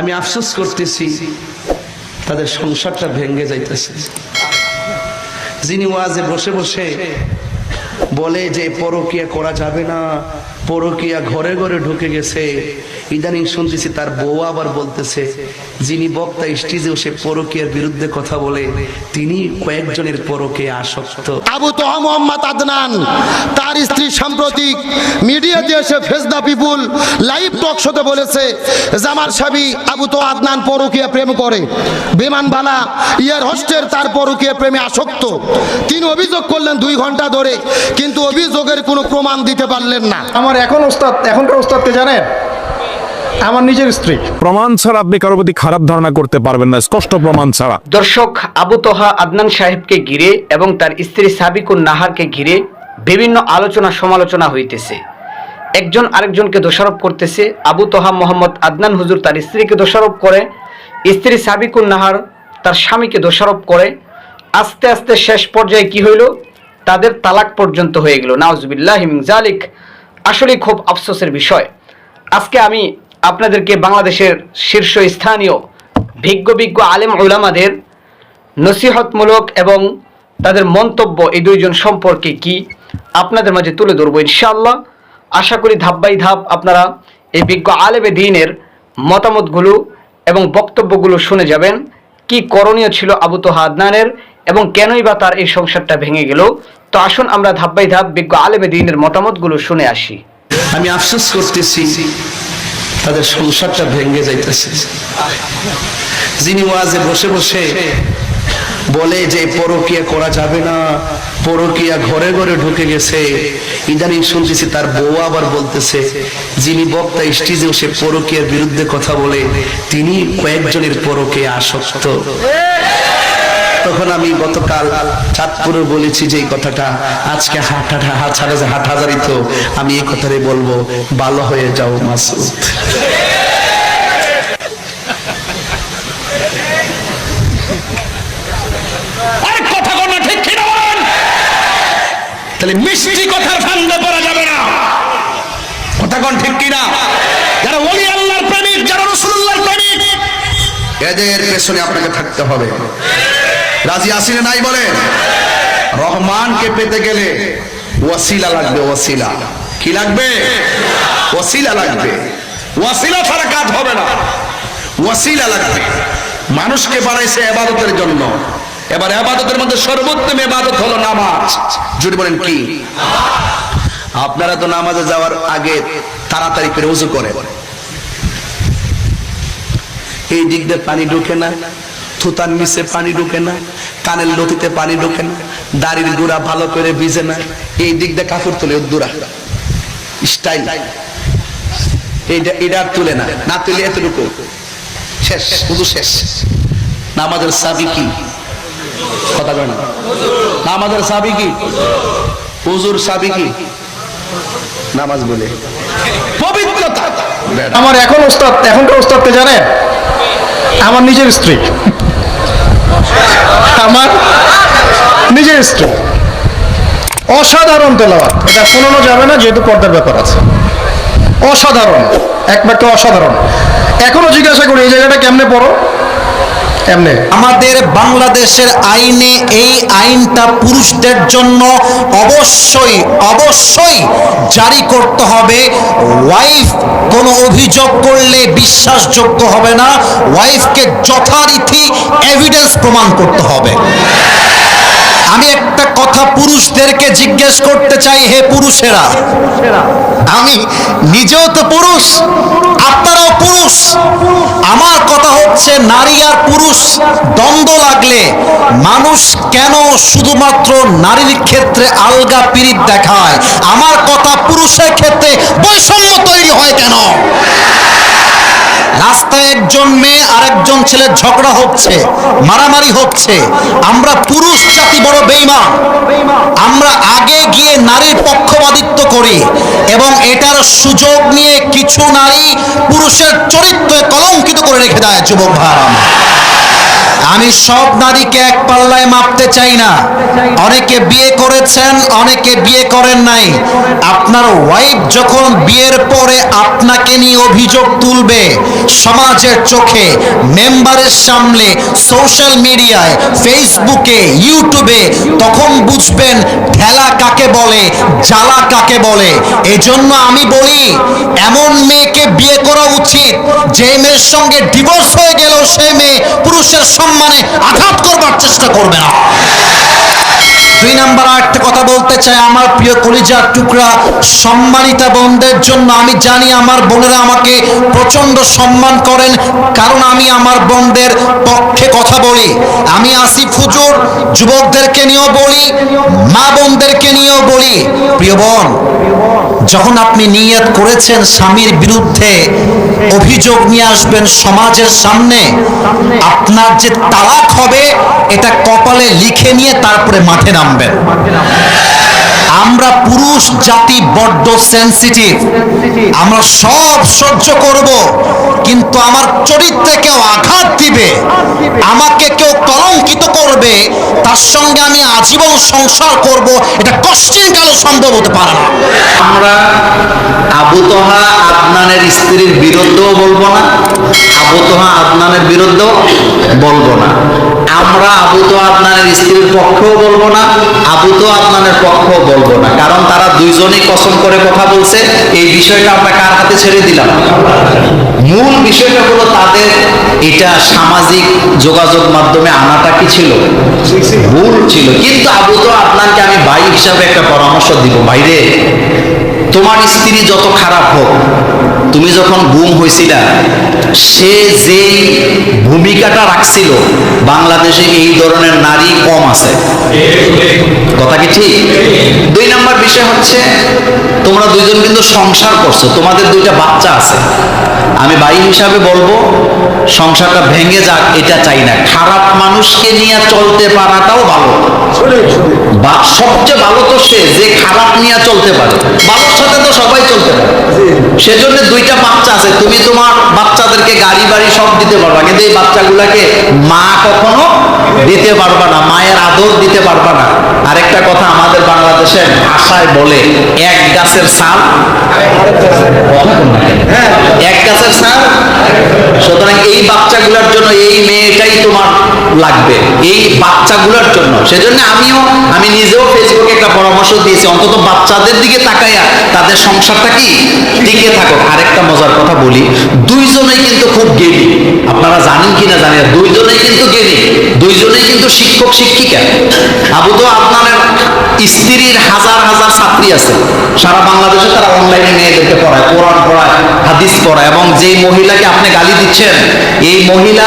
আমি আফসোস করতেছি তাদের সংসারটা ভেঙে যাইতেছে। যিনি ওয়াজে বসে বসে বলে যে পরকিয়া করা যাবে না, পরকিয়া ঘরে ঘরে ঢুকে গেছে ইদানিং শুনতেছি তার বউ আবার বলতেছে যিনি বক্তা স্টেজেও সে পরকিয়ার বিরুদ্ধে কথা বলে তিনি কয়েকজনের পরকে আসক্ত। আবু তোহা মোহাম্মদ আদনান তার স্ত্রী সাম্প্রতিক মিডিয়াতে এসে ফেসদা পিপুল লাইভ টক শোতে বলেছে জামার সাবি আবু তো আদনান পরকীয়া প্রেম করে। বিমানবালা ইয়ার হোস্টের তার পরকীয়া প্রেমে আসক্ত। তিনি অভিযোগ করলেন দুই ঘণ্টা ধরে কিন্তু অভিযোগের কোনো প্রমাণ দিতে পারলেন না। আমার এখন ওস্তাদ এখনকার ওস্তাদকে জানেন? আমার নিজের স্ত্রী। প্রমাণ ছাড়া আপনি কারও প্রতি খারাপ ধারণা করতে পারবেন না স্পষ্ট প্রমাণ ছাড়া। দর্শক আবু তোহা আদনান সাহেবকে ঘিরে এবং তার স্ত্রী সাবিকুন নাহারকে ঘিরে বিভিন্ন আলোচনা সমালোচনা হইতেছে। একজন আরেকজনকে দোষারোপ করতেছে। আবু তোহা মোহাম্মদ আদনান হুজুর তার স্ত্রীকে দোষারোপ করে স্ত্রী সাবিকুন নাহার তার স্বামীকে দোষারোপ করে। আস্তে আস্তে শেষ পর্যায়ে কি হইল? তাদের তালাক পর্যন্ত হয়ে গেল। নাউজুবিল্লাহ জালিক আসলে খুব আফসোসের বিষয়। আজকে আমি আপনাদেরকে বাংলাদেশের শীর্ষ স্থানীয় ভিজ্ঞ বিজ্ঞ আলেম উলামাদের নসিহতমূলক এবং তাদের মন্তব্য এই দুইজন সম্পর্কে কি আপনাদের মাঝে তুলে ধরবো ইনশাআল্লাহ। আশা করি ধাপ বাই ধাপ আপনারা এই বিজ্ঞ আলেমে দিনের মতামতগুলো এবং বক্তব্যগুলো শুনে যাবেন। কি করণীয় ছিল আবু তোহা আদনানের এবং কেনই বা তার এই সংসারটা ভেঙে গেল? তো আসুন আমরা ধাপ বাই ধাপ বিজ্ঞ আলেমে দিনের মতামতগুলো শুনে আসি। আমি আফসোস করতেছি তাদের সংসারটা ভেঙে যাইতেছে। যিনি ওয়াজে বসে বসে বলে যে, পরকিয়া করা যাবে না, পরকিয়া ঘরে ঘরে ঢুকে গেছে। ইদানিং শুনতেছি তার বউ আবার বলতেছে, যিনি বক্তা স্টেজেও সে পরকিয়ার বিরুদ্ধে কথা বলে, তিনি কয়েকজনের পরকে আসক্ত। তখন আমি গতকাল চাঁদপুরে বলেছি যে এই কথাটা আজকে হাট হাজার তো আমি এই কথাটাই বলব ভালো হয়ে যাও মাসুদ। তাহলে মিষ্টি কথার ফান্দে পড়া যাবে না। কথা কোন ঠিক কিনা? যারা ওলি আল্লাহর প্রেমিক যারা রসুল্লাহর প্রেমিক। এদের পেছনে আপনাকে থাকতে হবে। রাজি আসিনে নাই বলে? রহমানকে পেতে গেলে ওয়াসিলা লাগবে, ওয়াসিলা। কি লাগবে? ওয়াসিলা লাগবে। ওয়াসিলা ছাড়া কাজ হবে না। ওয়াসিলা লাগবে। মানুষকে বানাইছে এবাদতের জন্য। এবার এবাদতের মধ্যে সর্বোত্তম এবাদত হলো নামাজ। যদি বলেন কি? আপনারা তো নামাজে যাওয়ার আগে তাড়াতাড়ি করে উজু করে এই দিক দিয়ে পানি ঢুকে না? থুতার নিচে পানি ঢুকে না, কানের লতিতে পানি ঢুকে না, দাড়ির গুড়া ভালো করে ভিজে না, এই দিক দিয়ে কাপড় তুলে উদ্দুরা। স্টাইল। এইটা এটা তুলে না না তুলে এতটুকু। শেষ, শুধু শেষ। নামাজের সাবি কি? কথা না। সাবি কি? হুজুর সাবি কি? নামাজ বলে। পবিত্রতা। আমার এখন ওস্তাদ এখনকার ওস্তাদকে জানেন? আমার নিজের স্ত্রী। আমার নিজের স্ত্রী। অসাধারণ তেলাওয়াত। এটা শোনানো যাবে না, যেহেতু পর্দার ব্যাপার আছে। অসাধারণ। এক বাক্য অসাধারণ। এখনও জিজ্ঞাসা করি, এই জায়গাটা কেমনে পড়ো? আমাদের বাংলাদেশের আইনে এই আইনটা পুরুষদের জন্য অবশ্যই অবশ্যই জারি করতে হবে। ওয়াইফ কোনো অভিযোগ করলে বিশ্বাসযোগ্য হবে না। ওয়াইফকে যথারীতি এভিডেন্স প্রমাণ করতে হবে। আমি একটা কথা পুরুষদেরকে জিজ্ঞেস করতে চাই, হে পুরুষেরা। আমি নিজেও তো পুরুষ, আপনারাও পুরুষ। আমার কথা হচ্ছে, নারী আর পুরুষ দ্বন্দ্ব লাগলে মানুষ কেন শুধুমাত্র নারীর ক্ষেত্রে আলগা পিরিত দেখায়? আমার কথা পুরুষের ক্ষেত্রে বৈষম্য তৈরি হয় কেন? রাস্তায় একজন মেয়ে আরেকজন ছেলের ঝগড়া হচ্ছে, মারামারি হচ্ছে আমরা পুরুষ, জাতি বড় বেইমান আমরা আগে গিয়ে নারীর পক্ষপাতিত্ব করি এবং এটার সুযোগ নিয়ে কিছু নারী পুরুষের চরিত্রে কলঙ্কিত করে রেখে দেয় যুবক আমার। আমি সব নারীকে এক পাল্লায় মাপতে চাই না। অনেকে বিয়ে করেছেন, অনেকে বিয়ে করেন নাই। আপনার ওয়াইফ যখন বিয়ের পরে আপনাকে নিয়ে অভিযোগ তুলবে, সমাজের চোখে মেম্বারের সামনে সোশ্যাল মিডিয়ায় ফেসবুকে ইউটিউবে তখন বুঝবেন ঠেলা কাকে বলে, জ্বালা কাকে বলে। এজন্য আমি বলি, এমন মেয়েকে বিয়ে করা উচিত, যে মেয়ের সঙ্গে ডিভোর্স হয়ে গেল সেই মেয়ে পুরুষের সম্মানে আঘাত করবার চেষ্টা করবে না। দুই নাম্বার আরেকটা কথা বলতে চাই, আমার প্রিয় কলিজার টুকরা, সম্মানিতা বোনদের জন্য আমি জানি আমার বোনেরা আমাকে প্রচণ্ড সম্মান করেন, কারণ আমি আমার বোনদের পক্ষে আমি আসিফ হুজুর, যুবকদেরকে নিয়েও বলি, মা বোনদেরকে নিয়েও বলি। প্রিয় বোন, যখন আপনি নিয়ত করেছেন স্বামীর বিরুদ্ধে অভিযোগ নিয়ে আসবেন সমাজের সামনে, আপনার যে তালাক হবে, এটা কপালে লিখে নিয়ে তারপরে মাঠে নামবেন। আমরা পুরুষ, জাতি বড্ড সেন্সিটিভ আমরা সব সহ্য করব, কিন্তু আমার চরিত্রে কেউ আঘাত দিবে, আমাকে কেউ কলঙ্কিত করবে, তার সঙ্গে আমি আজীবন সংসার করব, এটা কষ্টের কালে সম্ভব হতে পারে না। আমরা আবু তোহা আদনানের স্ত্রীর বিরুদ্ধেও বলব না, আবু তোহা আদনানের বিরুদ্ধেও বলব না। আমরা আবু তো আদনানের স্ত্রীর পক্ষেও বলব না, আবু তো আদনানের পক্ষেও বলব না। কারণ তারা দুইজনেই কসম করে কথা বলছে, এই বিষয়টা আমরা কার হাতে ছেড়ে দিলাম? মূল বিষয়টা হলো তাদের এটা সামাজিক যোগাযোগ মাধ্যমে আনাটা কি ছিল? ভুল ছিল। কিন্তু আবু তো আপনাকে আমি ভাই হিসাবে একটা পরামর্শ দিব। ভাইরে তোমার স্ত্রী যত খারাপ হোক, তুমি যখন গুম হয়েছিলা সে যেই ভূমিকাটা রাখছিল, বাংলাদেশে এই ধরনের নারী কম আছে। কথা কি ঠিক? দুই নাম্বার বিষয় হচ্ছে, তোমরা দুইজন কিন্তু সংসার করছ, তোমাদের দুইটা বাচ্চা আছে। আমি ভাই হিসাবে বলব, সংসারটা ভেঙে যাক, এটা চাই না। খারাপ মানুষকে নিয়ে চলতে পারাটাও ভালো। সবচেয়ে ভালো তো সে, যে খারাপ নিয়ে চলতে পারে। ভালোর সাথে তো সবাই চলতে পারে। সেজন্য দুইটা বাচ্চা আছে। তুমি তোমার বাচ্চাদেরকে গাড়ি বাড়ি সব দিতে পারবা কিন্তু এই বাচ্চাগুলাকে মা কখনো দিতে পারবা না, মায়ের আদর দিতে পারবা না। আরেকটা কথা আমাদের বাংলাদেশের ভাষায় বলে, এক গাছের ছাল এক গাছের সুতরাং এই বাচ্চাগুলোর জন্য এই মেয়েটাই তোমার লাগবে, এই বাচ্চাগুলোর জন্য। সেজন্য আমিও, আমি নিজেও ফেসবুকে একটা পরামর্শ দিয়েছি, অন্তত বাচ্চাদের দিকে তাকাইয়া তাদের সংসারটা কি? টিকে থাকো। আরেকটা মজার কথা বলি, দুইজনেই কিন্তু খুব জ্ঞানী। আপনারা জানেন কিনা জানি না, দুইজনেই কিন্তু জ্ঞানী। দুইজনেই কিন্তু শিক্ষক, শিক্ষিকা। আবু তো আপনার স্ত্রীর হাজার হাজার ছাত্রী আছে। সারা বাংলাদেশে তারা অনলাইনে মেয়েদেরকে পড়ায়, কোরআন পড়ায়, হাদিস পড়ায় এবং যে মহিলাকে আপনি গালি দিচ্ছেন, এই মহিলা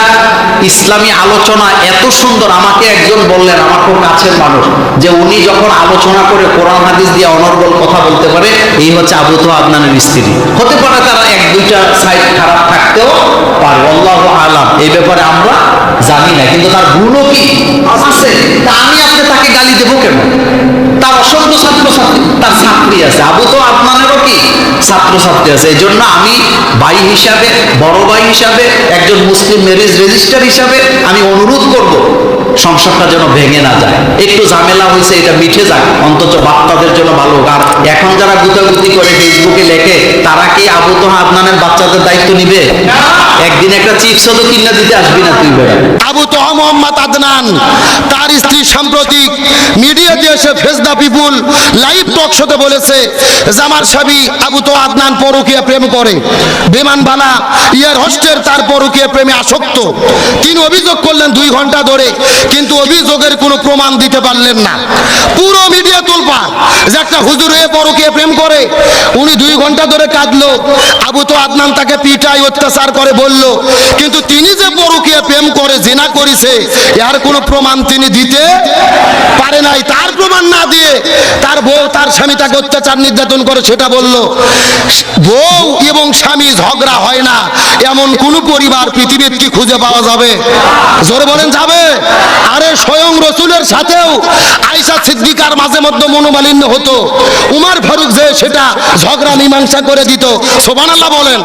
ইসলামী আলোচনা এত সুন্দর, আমাকে একজন বললেন, আমার খুব কাছের মানুষ, যে উনি যখন আলোচনা করে কোরআন, হাদিস দিয়ে অনর্গল কথা বলতে পারে, এই হচ্ছে আবু তো আদনানের স্ত্রী। হতে পারে তারা এক, দুইটা সাইড খারাপ থাকতেও পারে, আল্লাহ আলাম। এই ব্যাপারে আমরা জানি না, কিন্তু তার গুণও কি? আছে তা আমি আপনি তাকে গালি দেবো কেন? তার অসংখ্য ছাত্রছাত্রী, তার ছাত্রী আছে। আবু তো আপনাদেরও কি? ছাত্রছাত্রী আছে। এই জন্য আমি ভাই হিসাবে, বড় ভাই হিসাবে, একজন মুসলিম ম্যারেজ রেজিস্টার হিসাবে আমি অনুরোধ করব, সংসারটা যেন ভেঙে না যায়। একটু ঝামেলা হয়েছে, এটা মিঠে যাক। অন্তত বাচ্চাদের জন্য ভালো। আর এখন যারা গুতাগুতি করে ফেসবুকে লেখে, তারা কি আবু তো আদনানের বাচ্চাদের দায়িত্ব নিবে? একদিন একটা চিপস তো কিনা দিতে আসবি না তুই বেড়া আবু তোহা মোহাম্মদ আদনান, তার স্ত্রী সাম্প্রতিক মিডিয়াতে এসে ফেসদা পিপুল লাইভ টক শোতে বলেছে জামার সাবি আবু তো আদনান পরকীয়া প্রেম করে। বিমান বালা, ইয়ার হোস্টেল তার পরকীয়া প্রেমে আসক্ত। তিনি অভিযোগ করলেন দুই ঘণ্টা ধরে, কিন্তু অভিযোগের কোনো প্রমাণ দিতে পারলেন না। পুরো মিডিয়া তুলপা যে একটা হুজুর হয়ে পরকীয়া প্রেম করে, উনি দুই ঘণ্টা ধরে কাঁদলো। আবু তো আদনান তাকে পিটাই অত্যাচার করে, বলল, কিন্তু তিনি যে পরকীয়া প্রেম করে, জেনা করেছে, এর কোনো প্রমাণ তিনি দিতে পারে নাই। তার প্রমাণ না দিয়ে তার বউ, তার স্বামী তাকে অত্যাচার নির্যাতন করে, সেটা বলল, বউ এবং স্বামী ঝগড়া হয় না, এমন কোন পরিবার পৃথিবীর কি খুঁজে পাওয়া যাবে? জোরে বলেন, যাবে? আরে স্বয়ং রসুলের সাথেও আয়সা সিদ্দিকার মাঝে মধ্যে মনোমালিন্য হতো। উমার ফারুক যে সেটা ঝগড়া, মীমাংসা করে দিত সোবানাল্লাহ বলেন।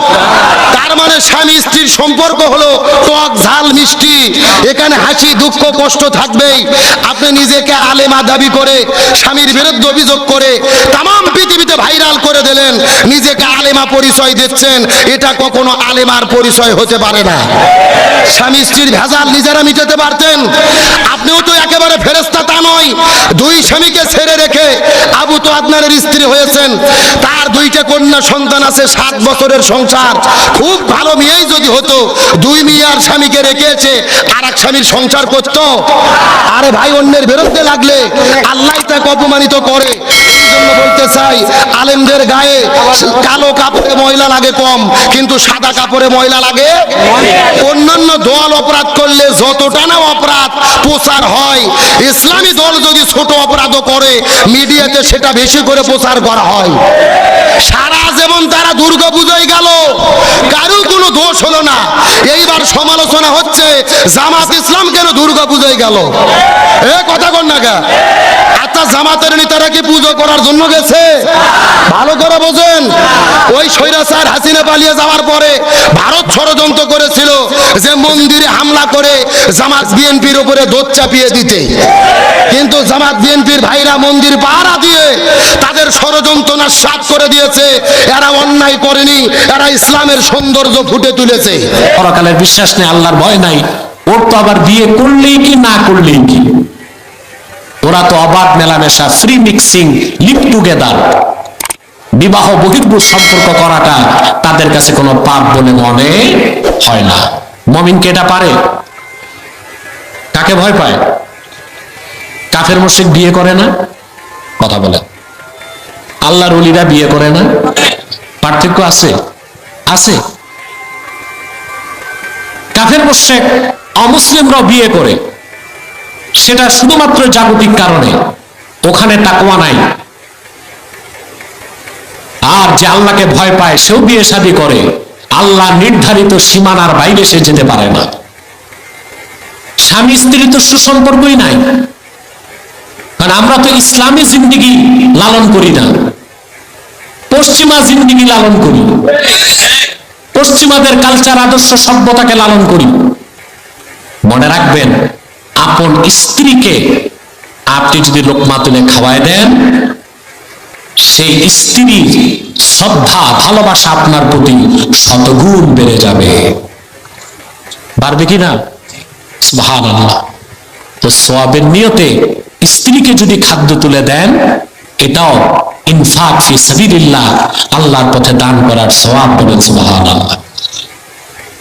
তার মানে স্বামী স্ত্রীর সম্পর্ক হলো টক ঝাল, মিষ্টি। এখানে হাসি, দুঃখ, কষ্ট থাকবেই। আপনি নিজেকে আলেমা দাবি করে স্বামীর বিরুদ্ধে অভিযোগ করে তাম পৃথিবীতে ভাইরাল করে দিলেন। নিজেকে আলেমা পরিচয় দিচ্ছেন। এটা কখনো আলেমার পরিচয় হতে পারে না। স্বামী স্ত্রীর ভেজাল নিজেরা মিটাতে পারতেন। আপনিও তো একেবারে ফেরেস্তা তা নয়। দুই স্বামীকে ছেড়ে রেখে আবু তো আপনারের স্ত্রী হয়েছেন। তার দুইটা কন্যা সন্তান আছে, সাত বছরের সংসার। খুব ভালো মেয়েই যদি হতো, দুই মেয়ে আর স্বামীকে রেখেছে আর এক স্বামীর সংসার করতো। আরে ভাই, অন্যের বিরুদ্ধে লাগলে আল্লাহ তাকে অপমানিত করে। এই জন্য বলতে চাই আলেমদের গায়ে কালো কাপড়ে ময়লা লাগে কম কিন্তু সাদা কাপড়ে ময়লা লাগে অন্যান্য দল অপরাধ করলে যতটা না অপরাধ প্রচার হয় ইসলামী দল যদি ছোট অপরাধও করে মিডিয়াতে সেটা বেশি করে প্রচার করা হয়। সারা যেমন তারা দুর্গা পুজোয় গেল কারও কোনো দোষ হলো না। এইবার সমালোচনা হচ্ছে জামাত ইসলাম কেন দুর্গা পুজোয় গেল? এ কথা কর না আচ্ছা জামাতের নেতারা কি পুজো করার জন্য গেছে? ভালো করে বোঝেন। ওই স্বৈরাচার হাসিনা পালিয়ে যাওয়ার পরে ভারত ষড়যন্ত্র করেছিল যে মন্দিরে হামলা করে জামাত বিএনপির উপরে দোধ চাপিয়ে দিতে। কিন্তু জামাত বিএনপির ভাইরা মন্দির পাহারা দিয়ে তাদের ষড়যন্ত্র সাত করে দিয়েছে। এরা অন্যায় করেনি, এরা ইসলামের সৌন্দর্য ফুটে তুলেছে। পরকালের বিশ্বাস নেই আল্লাহর ভয় নাই। ওর তো আবার বিয়ে করলেই কি, না করলেই কি? ওরা তো অবাধ মেলামেশা ফ্রি মিক্সিং লিভ টুগেদার বিবাহ বহির্ভূত সম্পর্ক করাটা তাদের কাছে কোনো পাপ বলে মনে হয় না। মমিনকে এটা পারে? কাকে ভয় পায়? কাফের মোশেক বিয়ে করে না? কথা বলে আল্লাহর অলিরা বিয়ে করে না? পার্থক্য আছে? আছে। কাফের মোশেক অমুসলিমরাও বিয়ে করে। সেটা শুধুমাত্র জাগতিক কারণে। ওখানে তাকওয়া নাই। আর যে আল্লাহকে ভয় পায়, সেও বিয়ে শাদী করে। আল্লাহ নির্ধারিত সীমানার বাইরে সে যেতে পারে না। স্বামী, স্ত্রী তো সুসম্পর্কই নাই। কারণ আমরা তো ইসলামী জিন্দিগি লালন করি না। পশ্চিমা জিন্দিগি লালন করি। পশ্চিমাদের কালচার আদর্শ, সভ্যতাকে লালন করি। মনে রাখবেন আপন স্ত্রীকে আপনি যদি লোকমা তুলে খাওয়ায় দেন, সেই স্ত্রীর শ্রদ্ধা, ভালোবাসা আপনার প্রতি শতগুণ বেড়ে যাবে। পারবে কি না? আল্লাহ তো সোয়াবের নিয়তে স্ত্রীকে যদি খাদ্য তুলে দেন, এটাও ইনফাক ফি সাবিলিল্লাহ, আল্লাহর পথে দান করার সওয়াব বলেন সুবহানাল্লাহ।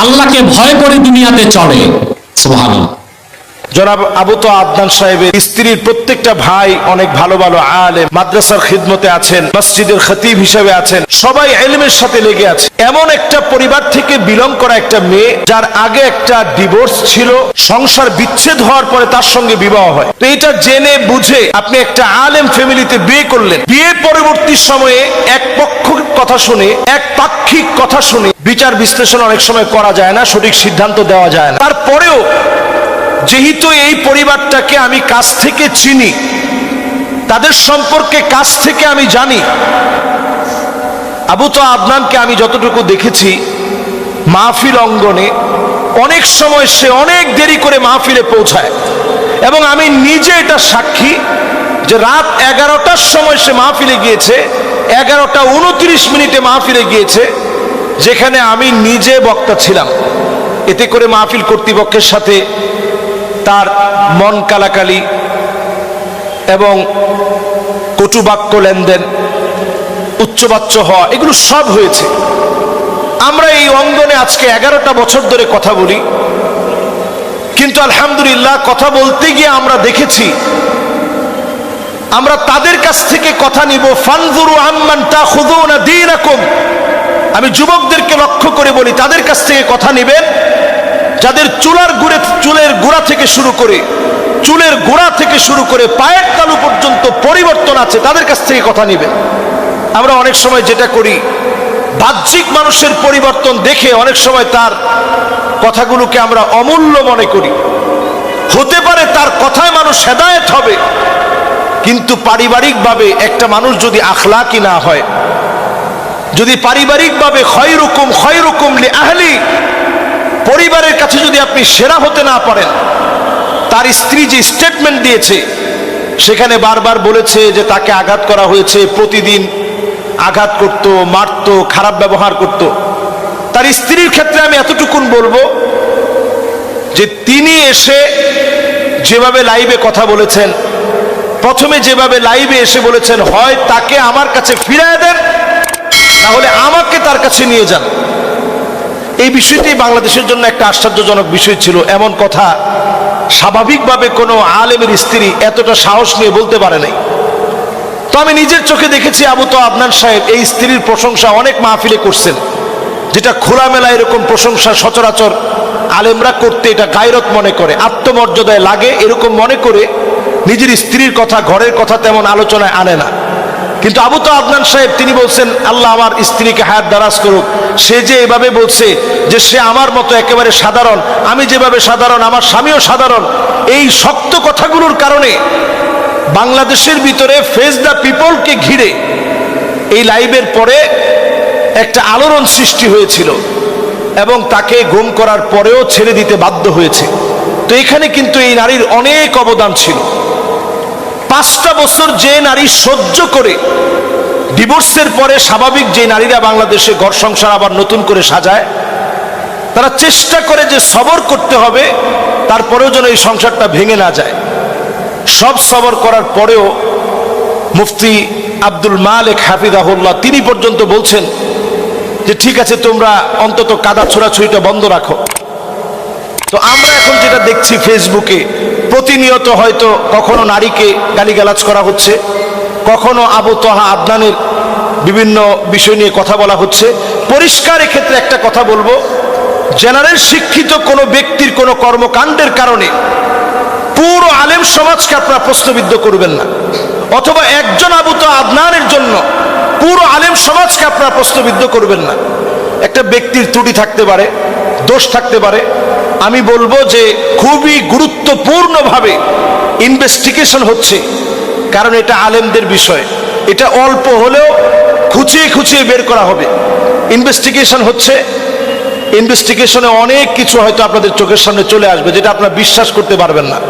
আল্লাহকে ভয় করে দুনিয়াতে চলে। সুবহানাল্লাহ। জনাব আবু তো আদনান সাহেবের স্ত্রীর প্রত্যেকটা ভাই অনেক ভালো ভালো আলেম, মাদ্রাসার খিদমতে আছেন, মসজিদের খতিব হিসেবে আছেন, সবাই এলিমের সাথে লেগে আছে। এমন একটা পরিবার থেকে বিলং করা একটা মেয়ে, যার আগে একটা ডিভোর্স ছিল, সংসার বিচ্ছেদ হওয়ার পরে তার সঙ্গে বিবাহ হয়। তো এটা জেনে বুঝে আপনি একটা আলেম ফ্যামিলিতে বিয়ে করলেন। বিয়ে পরবর্তী সময়ে এক পক্ষ কথা শুনে, এক পাক্ষিক কথা শুনে। বিচার বিশ্লেষণ অনেক সময় করা যায় না, সঠিক সিদ্ধান্ত দেওয়া যায় না। তারপরেও যেহেতু এই পরিবারটাকে আমি কাছ থেকে চিনি, তাদের সম্পর্কে কাছ থেকে আমি জানি, আবু তো আদনানকে আমি যতটুকু দেখেছি, মাহফিল অঙ্গনে অনেক সময় সে অনেক দেরি করে মাহফিলে পৌঁছায়। এবং আমি নিজে এটা সাক্ষী যে রাত এগারোটার সময় সে মাহফিলে গিয়েছে এগারোটা উনত্রিশ মিনিটে মাহফিলে গিয়েছে, যেখানে আমি নিজে বক্তা ছিলাম। এতে করে মাহফিল কর্তৃপক্ষের সাথে তার মন কালাকালি এবং কটুবাক্য লেনদেন, উচ্চবাচ্য হওয়া, এগুলো সব হয়েছে। আমরা এই অঙ্গনে আজকে এগারোটা বছর ধরে কথা বলি, কিন্তু আলহামদুলিল্লাহ কথা বলতে গিয়ে আমরা দেখেছি আমরা তাদের কাছ থেকে কথা নিব, ফানজুরু আম্মান তাখুযুনা দীনাকুম। আমি যুবকদেরকে লক্ষ্য করে বলি, তাদের কাছ থেকে কথা নেবেন, যাদের চুলার গুড়ে, চুলের গোড়া থেকে শুরু করে, চুলের গোড়া থেকে শুরু করে পায়ের তালু পর্যন্ত পরিবর্তন আছে, তাদের কাছ থেকে কথা নেবেন। আমরা অনেক সময় যেটা করি, বাহ্যিক মানুষের পরিবর্তন দেখে অনেক সময় তার কথাগুলোকে আমরা অমূল্য মনে করি। হতে পারে তার কথায় মানুষ হেদায়েত হবে কিন্তু পারিবারিকভাবে একটা মানুষ যদি আখলাকি না হয়, যদি পারিবারিকভাবে খয়রুকুম খয়রুকুম আহলি পরিবারের কাছে যদি আপনি সেরা হতে না পারেন, তার স্ত্রী যে স্টেটমেন্ট দিয়েছে, সেখানে বারবার বলেছে যে তাকে আঘাত করা হয়েছে, প্রতিদিন আঘাত করত, মারত, খারাপ ব্যবহার করত। তার স্ত্রীর ক্ষেত্রে আমি এতটুকুন বলব যে তিনি এসে যেভাবে লাইভে কথা বলেছেন প্রথমে যেভাবে লাইভে এসে বলেছেন, হয় তাকে আমার কাছে ফিরায় দেন, তাহলে আমাকে তার কাছে নিয়ে যান। এই বিষয়টি বাংলাদেশের জন্য একটা আশ্চর্যজনক বিষয় ছিল। এমন কথা স্বাভাবিকভাবে কোনো আলেমের স্ত্রী এতটা সাহস নিয়ে বলতে পারে নাই। তো আমি নিজের চোখে দেখেছি, আবু তো আদনান সাহেব, এই স্ত্রীর প্রশংসা অনেক মাহফিলে করছেন, যেটা খোলামেলা এরকম প্রশংসা সচরাচর আলেমরা করতে এটা গায়রত মনে করে, আত্মমর্যাদায় লাগে, এরকম মনে করে নিজের স্ত্রীর কথা, ঘরের কথা তেমন আলোচনায় আনে না। কিন্তু আবু তো আদনান সাহেব, তিনি বলছেন, আল্লাহ আমার স্ত্রীকে হায়াত দারাজ করুক। সে যে এভাবে বলছে যে সে আমার মতো একেবারে সাধারণ, আমি যেভাবে সাধারণ, আমার স্বামীও সাধারণ, এই শক্ত কথাগুলোর কারণে বাংলাদেশের ভিতরে ফেস দ্য পিপলকে ঘিরে এই লাইভের পরে একটা আলোড়ন সৃষ্টি হয়েছিল এবং তাকে গুম করার পরেও ছেড়ে দিতে বাধ্য হয়েছে। তো এখানে কিন্তু এই নারীর অনেক অবদান ছিল। পাঁচটা বছর যে নারী সহ্য করে ডিভোর্সের পরে স্বাভাবিক যে নারীরা বাংলাদেশে ঘর সংসার আবার নতুন করে সাজায়, তারা চেষ্টা করে যে সবর করতে হবে, তারপরেও যেন এই সংসারটা ভেঙে না যায়। সব সবর করার পরেও মুফতি আব্দুল মালিক হাফিজাহুল্লাহ, তিনি পর্যন্ত বলছেন যে, ঠিক আছে, তোমরা অন্তত কাদা ছোড়াছুড়িটা বন্ধ রাখো। তো আমরা এখন যেটা দেখছি ফেসবুকে প্রতিনিয়ত হয়তো কখনো নারীকে গালিগালাজ করা হচ্ছে, কখনো আবু তহা আদনানের বিভিন্ন বিষয় নিয়ে কথা বলা হচ্ছে। পরিষ্কার এক্ষেত্রে একটা কথা বলব, জেনারেল শিক্ষিত কোনো ব্যক্তির কোনো কর্মকাণ্ডের কারণে পুরো আলেম সমাজকে আপনারা প্রশ্নবিদ্ধ করবেন না, অথবা একজন আবু তো আদনানের জন্য পুরো আলেম সমাজকে আপনারা প্রশ্নবিদ্ধ করবেন না। একটা ব্যক্তির ত্রুটি থাকতে পারে, দোষ থাকতে পারে আমি বলব যে খুবই গুরুত্বপূর্ণভাবে ইনভেস্টিগেশন হচ্ছে। কারণ এটা আলেমদের বিষয়। এটা অল্প হলেও খুঁচিয়ে খুঁচিয়ে বের করা হবে। ইনভেস্টিগেশন হচ্ছে। ইনভেস্টিগেশনে অনেক কিছু হয়তো আপনাদের চোখের সামনে চলে আসবে যেটা আপনারা বিশ্বাস করতে পারবেন না।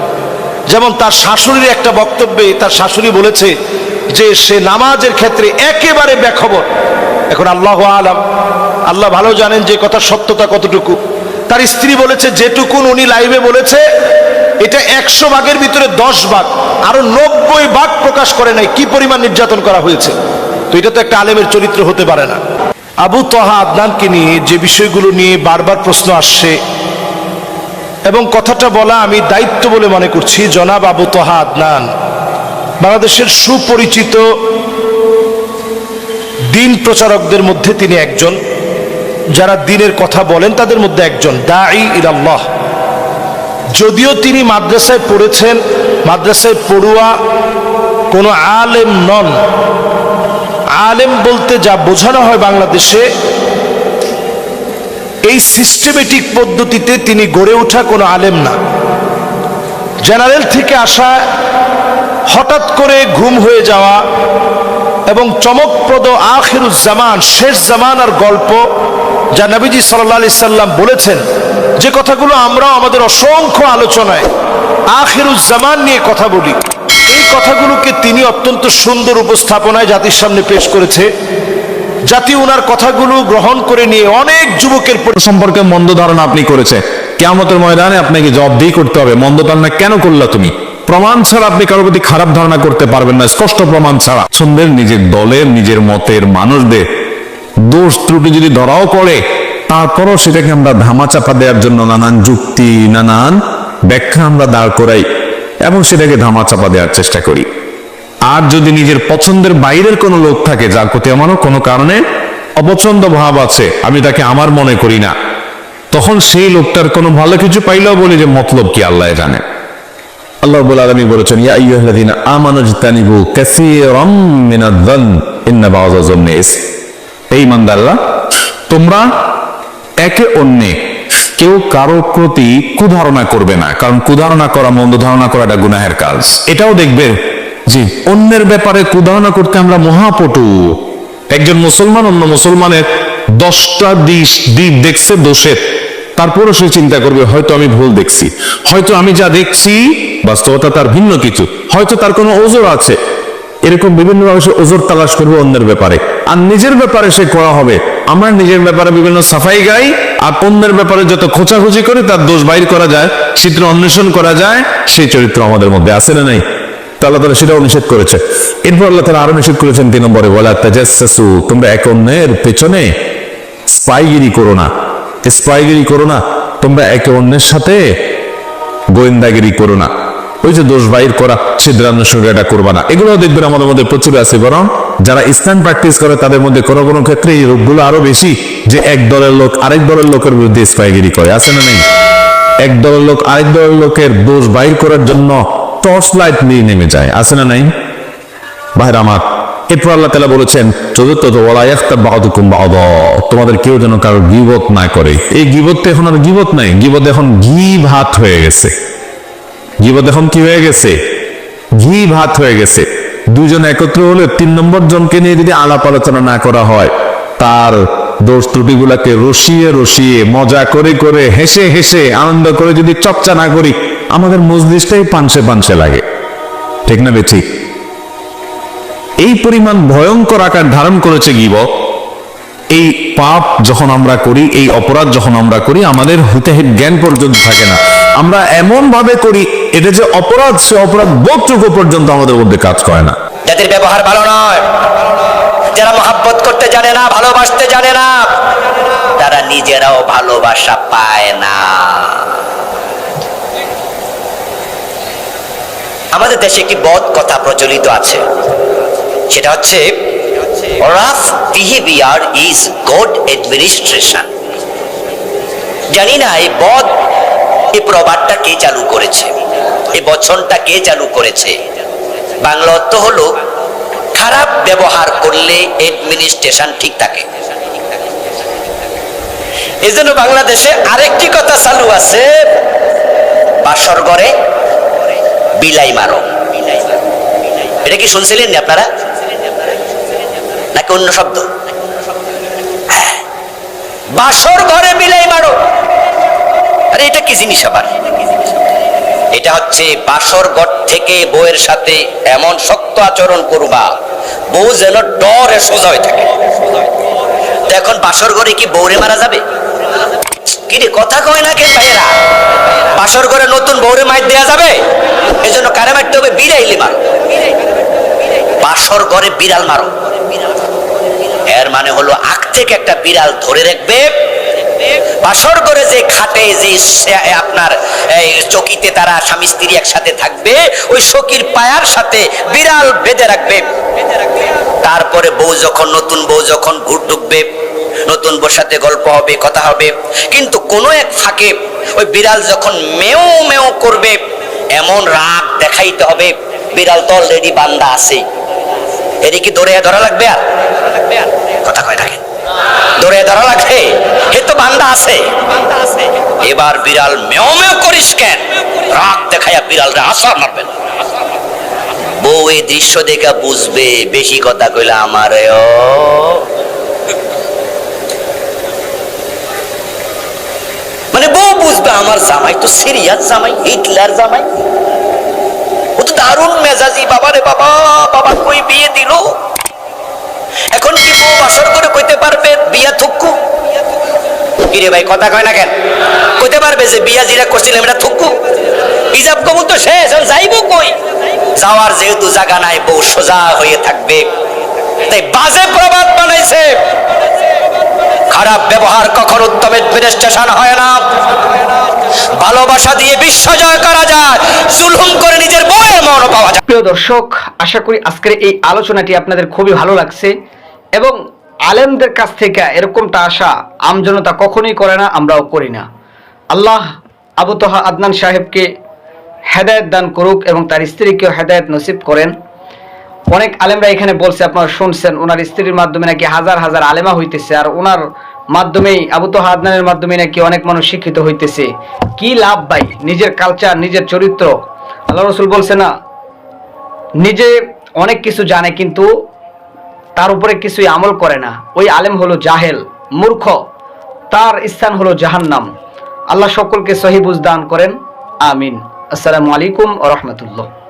যেমন তার শাশুড়ির একটা বক্তব্যে তার শাশুড়ি বলেছে যে সে নামাজের ক্ষেত্রে একেবারে ব্যাখবর এখন আল্লাহ আলাম, আল্লাহ ভালো জানেন যে কথা সত্যতা কতটুকু। তার স্ত্রী বলেছে, যেটুকুন উনি লাইভে বলেছে, এটা একশো ভাগের ভিতরে দশ ভাগ। আরও নব্বই ভাগ প্রকাশ করে নাই। কি পরিমাণ নির্যাতন করা হয়েছে? তো এটা তো একটা আলেমের চরিত্র হতে পারে না। আবু তহা আদনানকে নিয়ে যে বিষয়গুলো নিয়ে বারবার প্রশ্ন আসছে, এবং কথাটা বলা আমি দায়িত্ব বলে মনে করছি, জনাব আবু তহা আদনান, বাংলাদেশের সুপরিচিত দিন প্রচারকদের মধ্যে তিনি একজন। যারা দিনের কথা বলেন তাদের মধ্যে একজন, দাঈ ইলাল্লাহ। যদিও তিনি মাদ্রাসায় পড়েছেন, মাদ্রাসায় পড়ুয়া কোনো আলেম নন। আলেম বলতে যা বোঝানো হয় বাংলাদেশে, এই সিস্টেমেটিক পদ্ধতিতে তিনি গড়ে ওঠা কোনো আলেম না। জেনারেল থেকে আসা, হঠাৎ করে ঘুম হয়ে যাওয়া এবং চমকপ্রদ আখিরুজ্জামান শেষ জামানার গল্প যা নবীজি সাল্লাহ আলি সাল্লাম বলেছেন, যে কথাগুলো আমরাও আমাদের অসংখ্য আলোচনায় আখিরুজ্জামান নিয়ে কথা বলি, এই কথাগুলোকে তিনি অত্যন্ত সুন্দর উপস্থাপনায় জাতির সামনে পেশ করেছে। জাতি ওনার কথাগুলো গ্রহণ করে নিয়ে অনেক যুবকের সম্পর্কে মন্দ ধারণা আপনি করেছে। কেয়ামতের ময়দানে আপনাকে জবাবদিহি করতে হবে। মন্দ ধারণা কেন করলা তুমি? প্রমাণ ছাড়া আপনি কারোর প্রতি খারাপ ধারণা করতে পারবেন না, স্পষ্ট প্রমাণ ছাড়া। নিজের দলের, নিজের মতের মানুষদের দোষ ত্রুটি যদি ধরাও পড়ে তারপরও সেটাকে আমরা ধামাচাপা দেওয়ার জন্য নানান যুক্তি, নানান ব্যাখ্যা আমরা দাঁড় করাই এবং সেটাকে ধামা চাপা দেওয়ার চেষ্টা করি। আর যদি নিজের পছন্দের বাইরের কোনো লোক থাকে, যার প্রতি আমারও কোনো কারণে অপছন্দ ভাব আছে, আমি তাকে আমার মনে করি না, তখন সেই লোকটার কোনো ভালো কিছু পাইলেও বলি যে, মতলব কি আল্লাহ জানে। আল্লাহ রাব্বুল আলামিন বলেছেন, ইয়া আইয়ুহাল্লাযীনা আমানু ইজতানিবু কাসীরাম মিনায-যন্ন ইন্না বা'যা যন্নি ইস এই ইমানদাররা তোমরা একে অন্যে কেউ কারও প্রতি কুধারণা করবে না, কারণ কুধারণা করা, মন্দ ধারণা করা এটা গুনাহের কাজ। এটাও দেখবে জি অন্যের ব্যাপারে কুধারণা করতে আমরা মহাপটু। একজন মুসলমান অন্য মুসলমানের দশটা দিশ দিক দেখছে, দোষের। তারপরও সে চিন্তা করবে, হয়তো আমি ভুল দেখছি, হয়তো আমি যা দেখছি বাস্তবতা তার ভিন্ন কিছু, হয়তো তার কোনো ওজোর আছে। এরকম বিভিন্ন সে ওজোর তালাশ করবে অন্যের ব্যাপারে। আর নিজের ব্যাপারে সে করা হবে। আমরা নিজের ব্যাপারে বিভিন্ন সাফাই গাই, আর অন্যের ব্যাপারে যত খোঁচাখুচি করে, তার দোষ বাইর করা যায় চিত্র অন্বেষণ করা যায়, সেই চরিত্র আমাদের মধ্যে আছে না নাই? স্পাইগিরি করো না। তোমরা একে অন্যের সাথে গোয়েন্দাগিরি করো না। ওই যে দোষ বাইর করা সিদ্ধান্বেষণ এটা করবা না। এগুলো দেখবেন আমাদের মধ্যে প্রচুর আছে, বরং যারা ইসলাম প্র্যাকটিস করে, তাদের মধ্যে কোনো কোনো ক্ষেত্রে এই রোগগুলো আরও বেশি যে এক দলের লোক আরেক দলের লোকের বিরুদ্ধে স্পাইগিরি করে, আছে না নেই? এক দলের লোক আরেক দলের লোকের দোষ বাইর করার জন্য টর্চ লাইট নিয়ে নেমে যায়, আছে না নাই? ভাইরা আমার, এরপর আল্লাহ তালা বলেছেন বাহুকুম বাহদ তোমাদের কেউ যেন কারও গিবত না করে। এই গিবত এখন আর গিবত নাই, গিবত এখন ঘি ভাত হয়ে গেছে। গিবত এখন কি হয়ে গেছে? ঘি ভাত হয়ে গেছে। দুজন একত্র হলে তিন নম্বর জনকে নিয়ে যদি আলাপ আলোচনা না করা হয়, তার দোষ ত্রুটিগুলাকে রসিয়ে রসিয়ে, মজা করে করে, হেসে হেসে, আনন্দ করে যদি চর্চা না করি, আমাদের মজলিসটাই পানসে পানসে লাগে। ঠিক না বে ঠিক? এই পরিমাণ ভয়ঙ্কর আকার ধারণ করেছে গিব। এই পাপ যখন আমরা করি, এই অপরাধ যখন আমরা করি, আমাদের হিতাহিত জ্ঞান পর্যন্ত থাকে না। আমরা এমন ভাবে করি এটা যে অপরাধ, সে অপরাধ বোধটুকু পর্যন্ত আমাদের মধ্যে কাজ করে না। যাদের ব্যবহার ভালো নয়, যারা মহাব্বত করতে জানে না, ভালোবাসতে জানে না, তারা নিজেরাও ভালোবাসা পায় না। আমাদের দেশে একটি বদ কথা প্রচলিত আছে। সেটা হচ্ছে রাফ বিহেভিয়ার ইজ অ্যাডমিনিস্ট্রেশন জানি না, এই বদ, এই প্রবাদটা কে চালু করেছে? এই বচনটা কে চালু করেছে? বাংলা অর্থ হলো, খারাপ ব্যবহার করলে অ্যাডমিনিস্ট্রেশন ঠিক থাকে। এই জন্য বাংলাদেশে আরেকটি কথা চালু আছে, বাসর ঘরে বিলাই মারো। এটা কি শুনছিলেন আপনারা? নাকি অন্য শব্দ। বাসর ঘরে বিলাই মারো। আরে এটা কি জিনিস আবার? এটা হচ্ছে বাসর ঘর থেকে বউয়ের সাথে এমন শক্ত আচরণ করবা, বউ যেন ডরে সোজা হয়ে থাকে। তো এখন বাসর ঘরে কি বউরে মারা যাবে? কিরে, কথা কয় না কেন ভাইয়েরা? বাসর ঘরে নতুন বউরে মাইর দেয়া যাবে? এই জন্য কারে মারতে হবে? বিড়াইলে মারো। বাসর ঘরে বিড়াল মারো। এর মানে হলো আগ থেকে একটা বিড়াল ধরে রাখবে বাসর করে যে খাটে, যে আপনার চকিতে তারা স্বামী স্ত্রী একসাথে থাকবে, ওই সখীর পায়ার সাথে বিড়াল বেঁধে রাখবে। তারপরে বউ যখন, নতুন বউ যখন ঘুর ঢুকবে, নতুন বউর সাথে গল্প হবে, কথা হবে, কিন্তু কোনো এক ফাঁকে ওই বিড়াল যখন মেও মেও করবে, এমন রাগ দেখাইতে হবে, বিড়াল তো অলরেডি বান্দা আছে। এর কি দৌড়ে ধরা লাগবে আর? কথা কয় থাকে দৌড়ে ধরা লাগবে? এ তো বান্দা আছে এবার বিড়াল মেও মেও করিস কেন? রাগ দেখাইয়া বিড়ালটা আসা মারবেন বউ এই দৃশ্য দেখে বুঝবে বেশি কথা কইলে আমারে ও। মানে বউ বুঝবে আমার জামাই তো সিরিয়াস জামাই হিটলার জামাই। ও তো দারুণ মেজাজি বাবা রে বাবা বাবা কই বিয়ে দিল? এখন কি বউ বাসর করে কইতে পারবে বিয়া থুক্কু কিরে ভাই, কথা কয় না কেন? কইতে পারবে যে বিয়া জিরা করছিলাম, এটা থুক্কু হিজাব কবুল তো শেষ, এখন যাইবো কই? যাওয়ার যেহেতু জায়গা নাই, বউ সোজা হয়ে থাকবে। তাই বাজে প্রবাদ বানাইছে। খারাপ ব্যবহার কখন উত্তম স্টেশন হয় না। ভালোবাসা দিয়ে বিশ্ব জয় করা যায়। জুলুম করে নিজের বউয়ের মন পাওয়া যায়। প্রিয় দর্শক, আশা করি আজকের এই আলোচনাটি আপনাদের খুবই ভালো লাগছে এবং আলেমদের কাছ থেকে এরকমটা আশা আমজনতা কখনোই করে না, আমরাও করি না। আল্লাহ আবু তোহা আদনান সাহেবকে হেদায়েত দান করুক এবং তার স্ত্রীকেও হেদায়েত নসিব করেন। অনেক আলেমরা এখানে বলছে, আপনারা শুনছেন, ওনার স্ত্রীর মাধ্যমে নাকি হাজার হাজার আলেমা হইতেছে, আর ওনার মাধ্যমেই, আবু তোহা আদনানের মাধ্যমে নাকি অনেক মানুষ শিক্ষিত হইতেছে। কি লাভ ভাই? নিজের কালচার নিজের চরিত্র। আল্লাহ রসুল বলছে না, নিজে অনেক কিছু জানে, কিন্তু তার উপরে কিছুই আমল করে না। ওই আলেম হলো জাহেল, মূর্খ। তার স্থান হলো জাহান্নাম। আল্লাহ সকলকে সহিবুজ দান করেন। আমিন। আসসালামু আলাইকুম ও রহমতুল্লাহ।